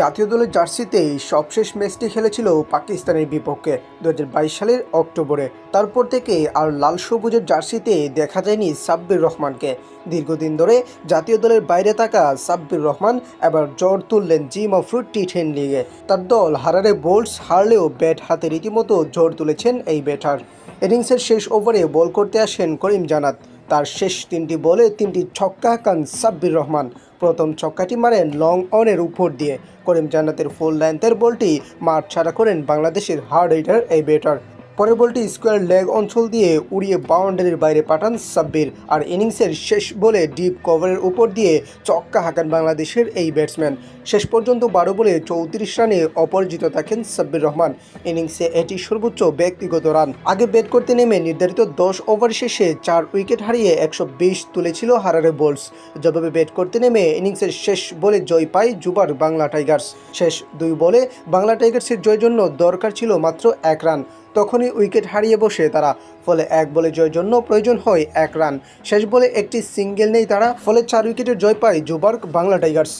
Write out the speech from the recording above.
জাতীয় দলের জার্সিতে সবশেষ ম্যাচটি খেলেছিল পাকিস্তানের বিপক্ষে দু হাজার বাইশ সালের অক্টোবরে। তারপর থেকে আর লাল সবুজের জার্সিতে দেখা যায়নি সাব্বির রহমানকে। দীর্ঘদিন ধরে জাতীয় দলের বাইরে থাকা সাব্বির রহমান এবার জ্বর তুললেন জিম অফ রুট টি টেন লিগে। তার দল হারারে বোল্টস হারলেও ব্যাট হাতে রীতিমতো জ্বর তুলেছেন এই ব্যাটার। ইনিংসের শেষ ওভারে বল করতে আসেন করিম জানাত। তার শেষ তিনটি বলে তিনটি ছক্কা হাঁকান সাব্বির রহমান। প্রথম ছক্কাটি মারেন লং অনের উপর দিয়ে। করিম জান্নাতের ফুল লেন্থের বলটি মাঠ ছাড়া করেন বাংলাদেশের হার্ড হিটার এই ব্যাটার পরের বলটি স্কোয়ার লেগ অঞ্চল দিয়ে উড়িয়ে বাউন্ডারির বাইরে পাঠান সাব্বির। আর ইনিংসের শেষ বলে ডিপ কভারের উপর দিয়ে চক্কা হাঁকান বাংলাদেশের এই ব্যাটসম্যান। শেষ পর্যন্ত বারো বলে চৌত্রিশ রানে অপরাজিত থাকেন সাব্বির রহমান। ইনিংসে এটি সর্বোচ্চ ব্যক্তিগত রান। আগে ব্যাট করতে নেমে নির্ধারিত দশ ওভার শেষে চার উইকেট হারিয়ে একশো বিশ তুলেছিল হারারে বোলস। জবাবে ব্যাট করতে নেমে ইনিংসের শেষ বলে জয় পায় জুবার বাংলা টাইগার্স। শেষ দুই বলে বাংলা টাইগার্সের জয়ের জন্য দরকার ছিল মাত্র এক রান। তখনই উইকেট হারিয়ে বসে তারা। ফলে এক বলে জয়ের জন্য প্রয়োজন হয় এক রান। শেষ বলে একটি সিঙ্গেল নেই তারা। ফলে চার উইকেটের জয় পায় জুবার্গ বাংলা টাইগার্স।